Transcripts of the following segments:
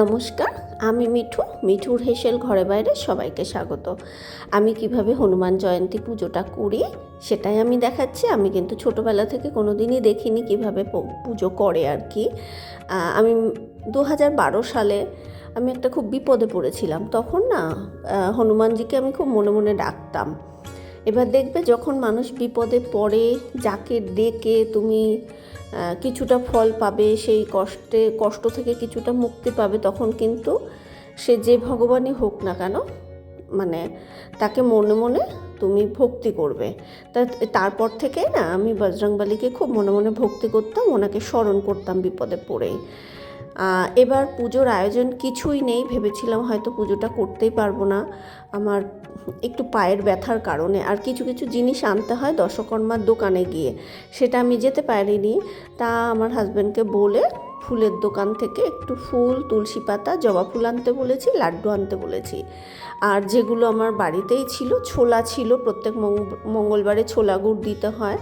নমস্কার, আমি মিঠু, মিঠুর হেসেল ঘরে বাইরে সবাইকে স্বাগত। আমি কীভাবে হনুমান জয়ন্তী পুজোটা করি সেটাই আমি দেখাচ্ছি। আমি কিন্তু ছোটোবেলা থেকে কোনো দিনই দেখিনি কীভাবে পুজো করে আর কি। আমি দু হাজার বারো সালে আমি একটা খুব বিপদে পড়েছিলাম। তখন না হনুমানজিকে আমি খুব মনে মনে ডাকতাম। এবার দেখবে যখন মানুষ বিপদে পড়ে, যাকে ডেকে তুমি কিছুটা ফল পাবে, সেই কষ্টে, কষ্ট থেকে কিছুটা মুক্তি পাবে, তখন কিন্তু সে যে ভগবানই হোক না কেন মানে তাকে মনে মনে তুমি ভক্তি করবে। তা তারপর থেকে না আমি বজরংবলীকে খুব মনে মনে ভক্তি করতাম, ওনাকে স্মরণ করতাম বিপদে পড়েই। এবার পুজোর আয়োজন কিছুই নেই, ভেবেছিলাম হয়তো পুজোটা করতেই পারব না। আমার একটু পায়ের ব্যথার কারণে আর কিছু কিছু জিনিস আনতে হয় দশকর্মার দোকানে গিয়ে। সেটা আমি যেতে পারিনি। তা আমার হাজব্যান্ডকে বলে ফুলের দোকান থেকে একটু ফুল, তুলসী পাতা, জবা ফুল আনতে বলেছি, লাড্ডু আনতে বলেছি। আর যেগুলো আমার বাড়িতেই ছিল, ছোলা ছিল, প্রত্যেক মঙ্গ- মঙ্গলবারে ছোলা গুড় দিতে হয়।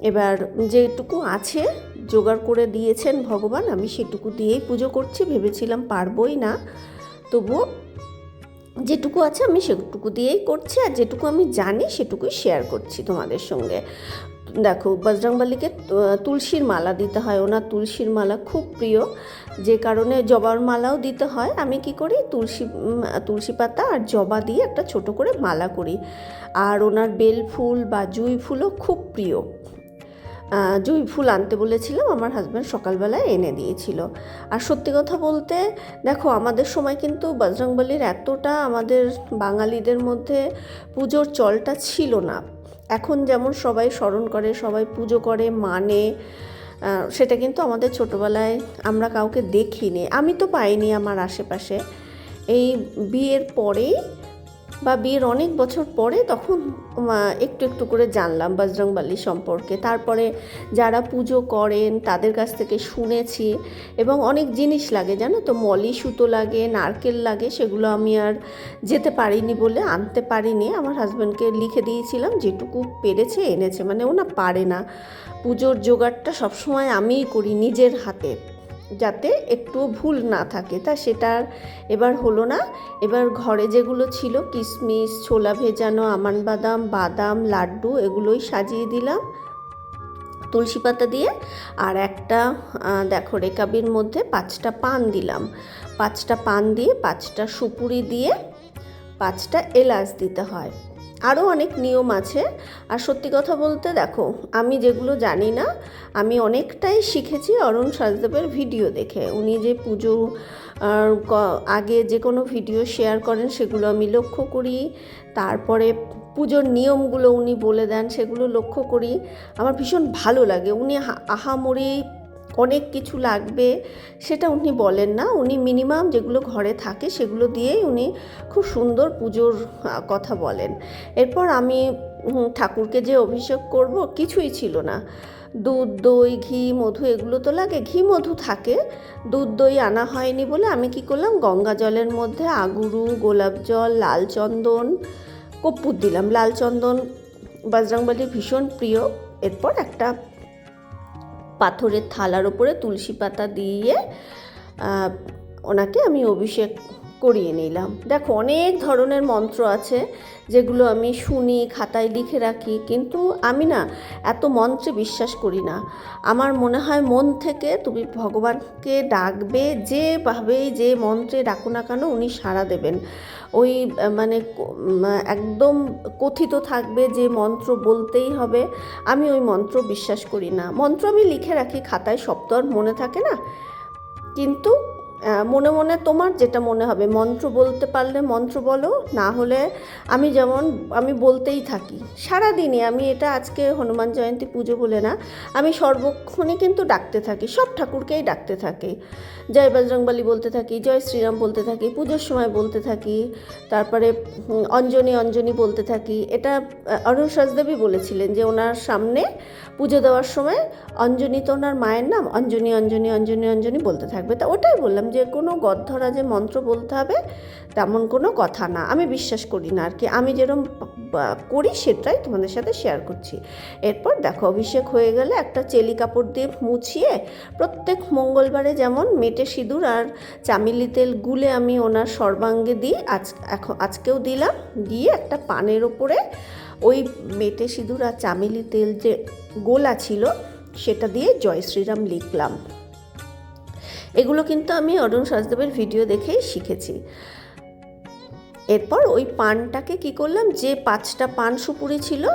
এবার যেটুকু আছে জোগাড় করে দিয়েছেন ভগবান, আমি সেটুকু দিয়েই পুজো করছি, ভেবেছিলাম পারবই না। তবুও যেটুকু আছে আমি সেটুকু দিয়েই করছি, আর যেটুকু আমি জানি সেটুকুই শেয়ার করছি তোমাদের সঙ্গে। দেখো, বজরংবলীকে তুলসীর মালা দিতে হয়, ওনার তুলসীর মালা খুব প্রিয়। যে কারণে জবার মালাও দিতে হয়। আমি কি করি, তুলসী তুলসী পাতা আর জবা দিয়ে একটা ছোট করে মালা করি। আর ওনার বেল ফুল বা জুঁই ফুলও খুব প্রিয়। জুঁই ফুল আনতে বলেছিলাম, আমার হাজব্যান্ড সকালবেলায় এনে দিয়েছিল। আর সত্যি কথা বলতে, দেখো, আমাদের সময় কিন্তু বজরংবলীর এতটা আমাদের বাঙালিদের মধ্যে পুজোর চলটা ছিল না। এখন যেমন সবাই স্মরণ করে, সবাই পুজো করে মানে সেটা কিন্তু আমাদের ছোটোবেলায় আমরা কাউকে দেখিনি। আমি তো পাইনি আমার আশেপাশে। এই বিয়ের পরেই বা বিয়ের অনেক বছর পরে তখন একটু একটু করে জানলাম বজরংবলী সম্পর্কে। তারপরে যারা পুজো করেন তাদের কাছ থেকে শুনেছি এবং অনেক জিনিস লাগে, জানো তো? মলি সুতো লাগে, নারকেল লাগে, সেগুলো আমি আর যেতে পারিনি বলে আনতে পারিনি। আমার হাজব্যান্ডকে লিখে দিয়েছিলাম, যেটুকু পেরেছে এনেছে। মানে ও না পারে না। পুজোর জোগাড়টা সবসময় আমিই করি নিজের হাতে। যাতে একটু ভুল না থাকে। তা সেটা এবার হলো না। এবার ঘরে যেগুলো ছিল কিশমিশ ছোলা ভেজানো, আমান বাদাম বাদাম, লাড্ডু এগুলোই সাজিয়ে দিলাম তুলসী পাতা দিয়ে। আর একটা দেখো রেকাবির মধ্যে পাঁচটা পান দিলাম। পাঁচটা পান দিয়ে, পাঁচটা সুপুরি দিয়ে পাঁচটা এলাচ দিতে হয়। আরও অনেক নিয়ম আছে। আর সত্যি কথা বলতে দেখো, আমি যেগুলো জানি না, আমি অনেকটাই শিখেছি অরুণ সাজদেবের ভিডিও দেখে। উনি যে পুজো আগে যে কোনো ভিডিও শেয়ার করেন সেগুলো আমি লক্ষ্য করি। তারপরে পুজোর নিয়মগুলো উনি বলে দেন সেগুলো লক্ষ্য করি। আমার ভীষণ ভালো লাগে। উনি আহামরি অনেক কিছু লাগবে, সেটা উনি বলেন না। উনি মিনিমাম যেগুলো ঘরে থাকে সেগুলো দিয়েই উনি খুব সুন্দর পুজোর কথা বলেন। এরপর আমি ঠাকুরকে যে অভিষেক করব কিছুই ছিল না। দুধ, দই, ঘি, মধু এগুলো তো লাগে, ঘি, মধু থাকে। দুধ, দই আনা হয়নি বলে আমি কি করলাম, গঙ্গা জলের মধ্যে আগুরু, গোলাপ জল, লাল চন্দন কর্পূর দিলাম। লাল চন্দন, বজরংবলীর ভীষণ প্রিয়। এরপর একটা পাথরের থালার ওপরে তুলসী পাতা দিয়ে ওনাকে আমি অভিষেক করিয়ে নিলাম। দেখো, অনেক ধরনের মন্ত্র আছে যেগুলো আমি শুনি, খাতায় লিখে রাখি, কিন্তু আমি না এত মন্ত্রে বিশ্বাস করি না। আমার মনে হয় মন থেকে তুমি ভগবানকে ডাকবে, যেভাবেই যে মন্ত্রে ডাকো না কেন উনি সাড়া দেবেন। ওই মানে একদম কথিত থাকবে যে মন্ত্র বলতেই হবে। আমি ওই মন্ত্র বিশ্বাস করি না। মন্ত্র আমি লিখে রাখি, খাতায় তো আর মনে থাকে না। কিন্তু মনে মনে তোমার যেটা মনে হবে, মন্ত্র বলতে পারলে মন্ত্র বলো, না হলে আমি যেমন, আমি বলতেই থাকি। সারাদিনই আমি এটা আজকে হনুমান জয়ন্তী পুজো বলে না, আমি সর্বক্ষণই কিন্তু ডাকতে থাকি, সব ঠাকুরকেই ডাকতে থাকি। জয় বজরংবলী বলতে থাকি, জয় শ্রীরাম বলতে থাকি, পুজোর সময় বলতে থাকি, তারপরে অঞ্জনী অঞ্জনী বলতে থাকি। এটা অরুণ সাজদেবী বলেছিলেন যে ওনার সামনে পুজো দেওয়ার সময় অঞ্জনি তো ওনার মায়ের নাম, অঞ্জনী অঞ্জনি অঞ্জনি অঞ্জনী বলতে থাকবে। তা ওটাই বললাম যে কোনো গদ্ধরা যে মন্ত্র বলতে হবে, তেমন কোনো কথা না। আমি বিশ্বাস করি না আর কি। আমি যেরকম করি সেটাই তোমাদের সাথে শেয়ার করছি। এরপর দেখো, অভিষেক হয়ে গেলে একটা চেলি কাপড় দিয়ে মুছিয়ে প্রত্যেক মঙ্গলবারে যেমন মেটে সিঁদুর আর চামেলি তেল গুলে আমি ওনার সর্বাঙ্গে দিই, আজ এখন আজকেও দিলাম। দিয়ে একটা পানের ওপরে ওই মেটে সিঁদুর আর চামেলি তেল যে গোলা ছিল, সেটা দিয়ে জয় শ্রীরাম লিখলাম। এগুলো কিন্তু আমি অরুণ সাজদেবের ভিডিও দেখেই শিখেছি। এরপর ওই পানটাকে কি করলাম, যে পাঁচটা পান সুপুরি ছিল,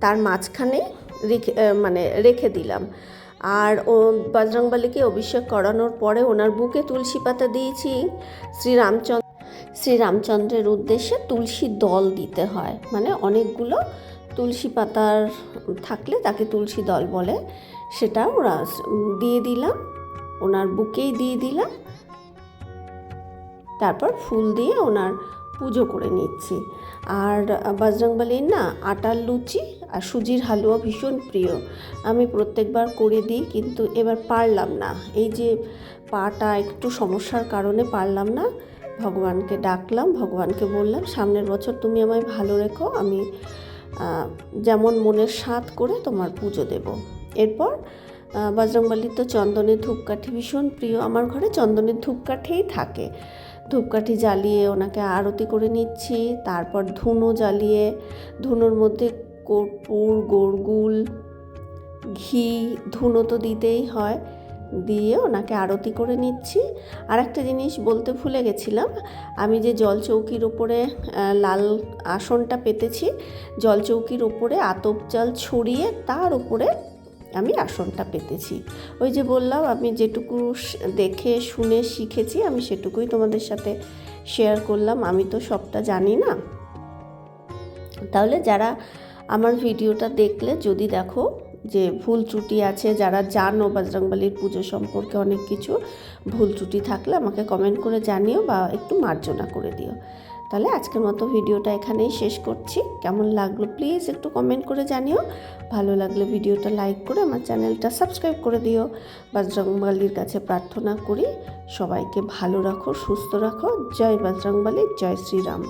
তার মাঝখানে রেখে মানে রেখে দিলাম। আর ও বজরংবলীকে অভিষেক করানোর পরে ওনার বুকে তুলসী পাতা দিয়েছি। শ্রীরামচন্দ্র, শ্রীরামচন্দ্রের উদ্দেশ্যে তুলসী দল দিতে হয়। মানে অনেকগুলো তুলসী পাতার থাকলে তাকে তুলসী দল বলে। সেটা ওরা দিয়ে দিলাম। ওনার বুকেই দিয়ে দিলাম। তারপর ফুল দিয়ে ওনার পুজো করে নিচ্ছি। আর বজরংবলীর না আটার লুচি আর সুজির হালুয়া ভীষণ প্রিয়। আমি প্রত্যেকবার করে দিই কিন্তু এবার পারলাম না। এই যে পাটা একটু সমস্যার কারণে পারলাম না, ভগবানকে ডাকলাম, ভগবানকে বললাম, সামনের বছর তুমি আমায় ভালো রেখো, আমি যেমন মনের স্বাদ করে তোমার পুজো দেব। এরপর বজরংবলীর তো চন্দনের ধূপকাঠি ভীষণ প্রিয়। আমার ঘরে চন্দনের ধূপকাঠিই থাকে। ধূপকাঠি জ্বালিয়ে ওনাকে আরতি করে নিচ্ছি, তারপর ধুনো জ্বালিয়ে, ধুনোর মধ্যে কর্পূর গোড়গুল ঘি, ধুনো তো দিতেই হয়, দিয়ে ওনাকে আরতি করে নিচ্ছি। আর একটা জিনিস বলতে ভুলে গেছিলাম, আমি যে জলচৌকির ওপরে লাল আসনটা পেতেছি জলচৌকির ওপরে আতপ চাল ছড়িয়ে তার উপরে আমি আসনটা পেতেছি। ওই যে বললাম, আমি যেটুকু দেখে শুনে শিখেছি, আমি সেটুকুই তোমাদের সাথে শেয়ার করলাম। আমি তো সবটা জানি না। তাহলে যারা আমার ভিডিওটা দেখলে, যদি দেখো যে ভুল ত্রুটি আছে, যারা জানো বজরংবলীর পুজো সম্পর্কে অনেক কিছু, ভুল ত্রুটি থাকলে আমাকে কমেন্ট করে জানিও বা একটু মার্জনা করে দিও। তাহলে আজকের মতো ভিডিওটা এখানেই শেষ করছি। কেমন লাগল প্লিজ একটু কমেন্ট করে জানিও। ভালো লাগলে ভিডিওটা লাইক করে আমার চ্যানেলটা সাবস্ক্রাইব করে দিও। বাজরংবালির কাছে প্রার্থনা করি, সবাইকে ভালো রাখো, সুস্থ রাখো। জয় বাজরংবালি, জয় শ্রীরাম।